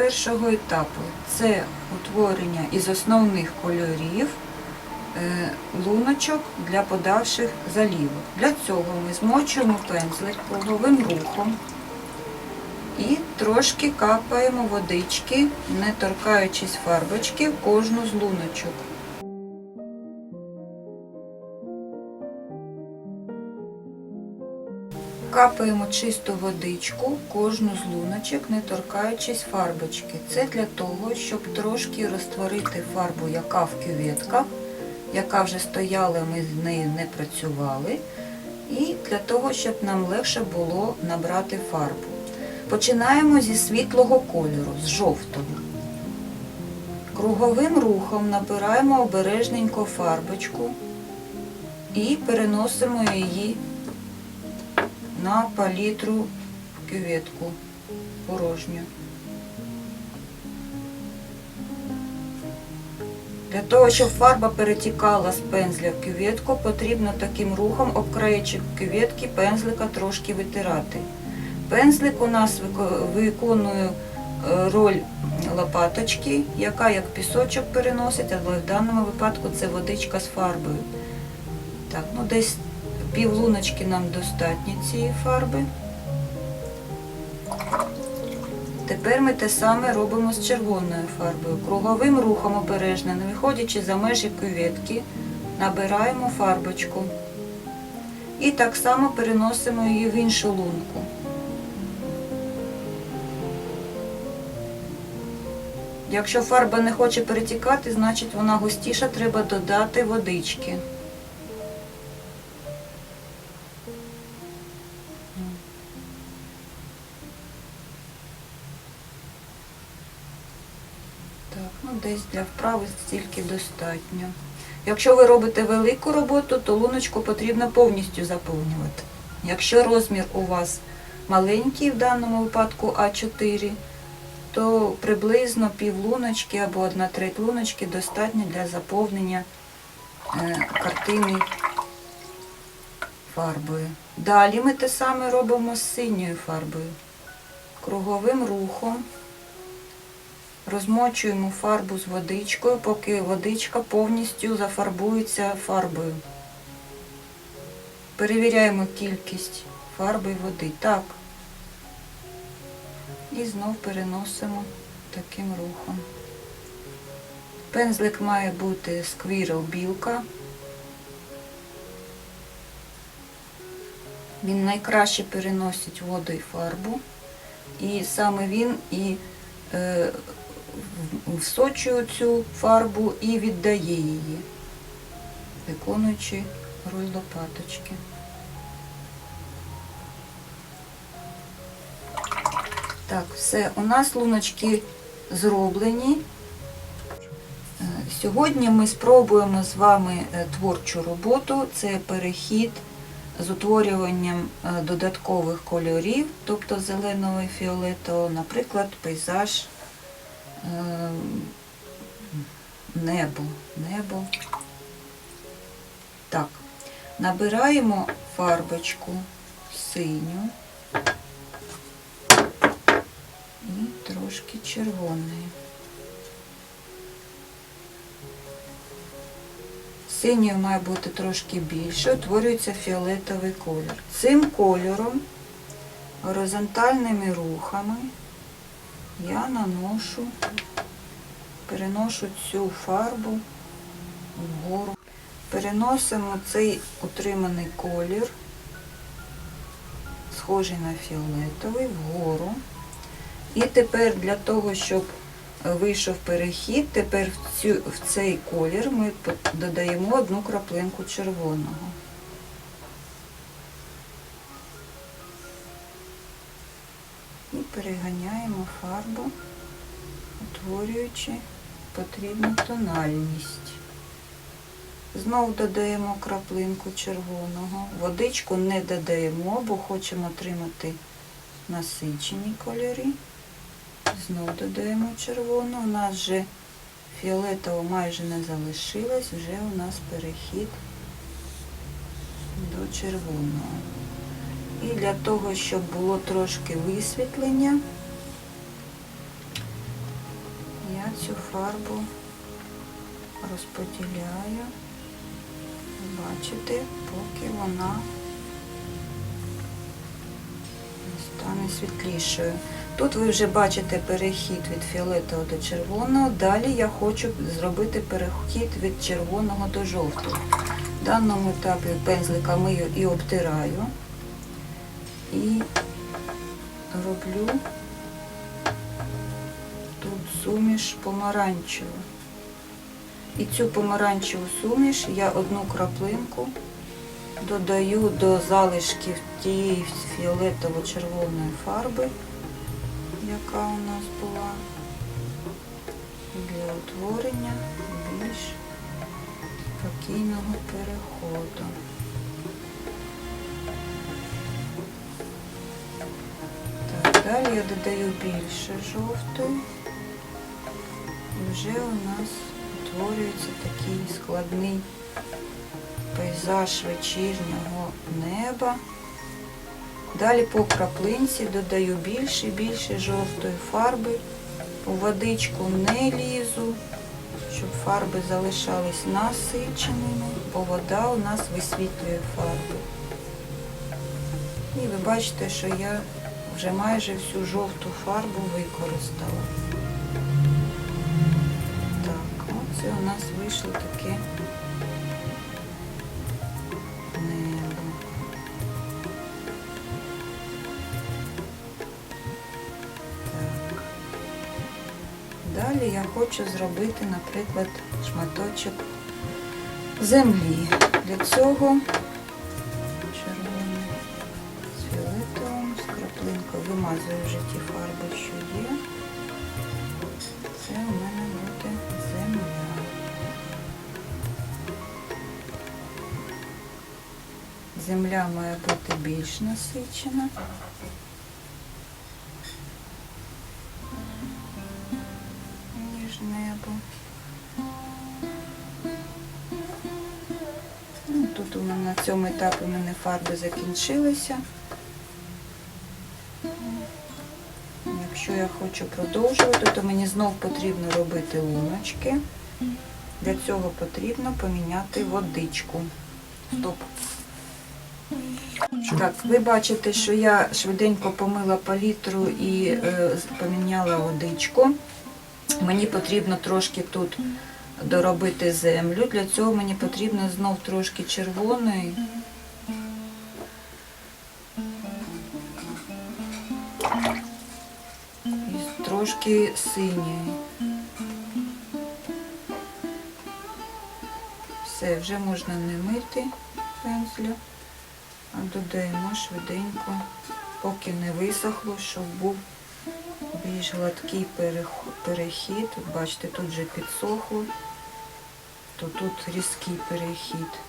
першого етапу. Це утворення із основних кольорів е, луночок для подальших залівок. Для цього ми змочуємо пензлик круговим рухом і трошки капаємо водички, не торкаючись фарбочки в кожну з луночок. Капаємо чисту водичку кожну з луночок, не торкаючись фарбочки. Це для того, щоб трошки розтворити фарбу, яка в кюветках, яка вже стояла, ми з нею не працювали. І для того, щоб нам легше було набрати фарбу. Починаємо зі світлого кольору, з жовтого. Круговим рухом набираємо обережненько фарбочку і переносимо її на палітру в кюветку порожню. Для того, щоб фарба перетікала з пензля в кюветку, потрібно таким рухом об краєчок кюветки пензлика трошки витирати. Пензлик у нас вико- виконує е, роль лопаточки, яка як пісочок переносить, але в даному випадку це водичка з фарбою. Так, ну десь пів луночки нам достатньо цієї фарби. Тепер ми те саме робимо з червоною фарбою. Круговим рухом обережно, не виходячи за межі кюветки, набираємо фарбочку. І так само переносимо її в іншу лунку. Якщо фарба не хоче перетікати, значить вона густіша, треба додати водички. Десь для вправи стільки достатньо. Якщо ви робите велику роботу, то луночку потрібно повністю заповнювати. Якщо розмір у вас маленький, в даному випадку А4, то приблизно пів луночки або одна треть луночки достатньо для заповнення е, картини фарбою. Далі ми те саме робимо з синьою фарбою. Круговим рухом розмочуємо фарбу з водичкою, поки водичка повністю зафарбується фарбою. Перевіряємо кількість фарби і води. Так. І знов переносимо таким рухом. Пензлик має бути сквірл білка. Він найкраще переносить воду і фарбу. І саме він і е, в- всочує цю фарбу і віддає її, виконуючи роль лопаточки. Так, все, у нас луночки зроблені. Е, Сьогодні ми спробуємо з вами е, творчу роботу. Це перехід з утворюванням е, додаткових кольорів, тобто зеленого і фіолетового, наприклад, пейзаж небо. небо. Так, набираємо фарбочку синю і трошки червоної. Синьої має бути трошки більше, утворюється фіолетовий колір. Цим кольором горизонтальними рухами я наношу, переношу цю фарбу вгору. Переносимо цей утриманий колір, схожий на фіолетовий, вгору. І тепер для того, щоб вийшов перехід, тепер в, цю, в цей колір ми додаємо одну краплинку червоного. І переганяємо фарбу, утворюючи потрібну тональність. Знову додаємо краплинку червоного. Водичку не додаємо, бо хочемо отримати насичені кольори. Знову додаємо червону. У нас вже фіолетово майже не залишилось, вже у нас перехід до червоного. І для того, щоб було трошки висвітлення, цю фарбу розподіляю, бачите, поки вона стане світлішою. Тут ви вже бачите перехід від фіолетового до червоного. Далі я хочу зробити перехід від червоного до жовтого. В даному етапі пензлика мию і обтираю. І роблю суміш помаранчеву. І цю помаранчеву суміш я одну краплинку додаю до залишків тієї фіолетово-червоної фарби, яка у нас була для утворення більш спокійного переходу. Так, далі я додаю більше жовтої. І вже у нас утворюється такий складний пейзаж вечірнього неба. Далі по краплинці додаю більше і більше жовтої фарби. У водичку не лізу, щоб фарби залишались насиченими, бо вода у нас висвітлює фарби. І ви бачите, що я вже майже всю жовту фарбу використала. Оце у нас вийшло таке небо. Далі я хочу зробити, наприклад, шматочок землі. Для цього червоний з фіолетовим, з краплинкою вимазую вже ті фарби, що є. Земля має бути більш насичена. ніж небо. Ну, тут у мене на цьому етапі у мене фарби закінчилися. Якщо я хочу продовжувати, то мені знов потрібно робити луночки. Для цього потрібно поміняти водичку. Стоп. Так, ви бачите, що я швиденько помила палітру і е, поміняла водичку. Мені потрібно трошки тут доробити землю. Для цього мені потрібно знов трошки червоної. І трошки синьої. Все, вже можна не мити пензля, а додаємо швиденько, поки не висохло, щоб був більш гладкий перехід. Бачите, тут вже підсохло, то тут різкий перехід.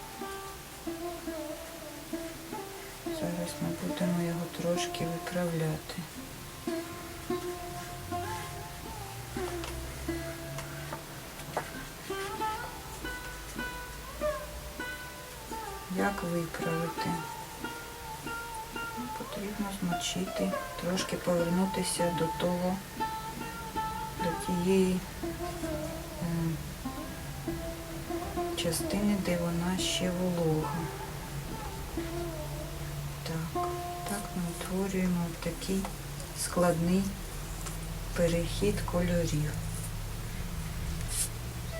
Зараз ми будемо його трошки виправляти. Як виправити? Змочити, трошки повернутися до того, до тієї частини, де вона ще волога. Так, так ми утворюємо такий складний перехід кольорів.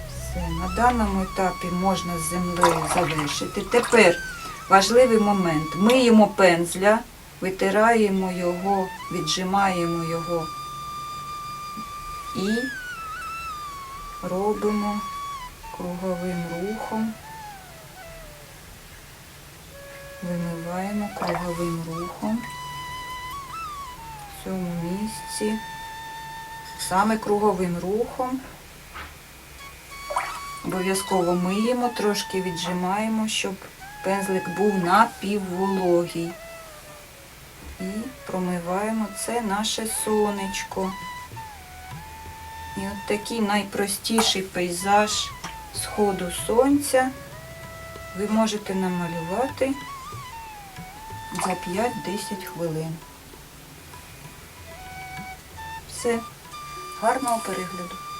Все, на даному етапі можна з землею завершити. Тепер важливий момент. Миємо пензля, витираємо його, віджимаємо його і робимо круговим рухом. Вимиваємо круговим рухом в цьому місці, саме круговим рухом. Обов'язково миємо, трошки віджимаємо, щоб пензлик був напіввологий. І промиваємо це наше сонечко. І от такий найпростіший пейзаж сходу сонця ви можете намалювати за 5-10 хвилин. Все, гарного перегляду!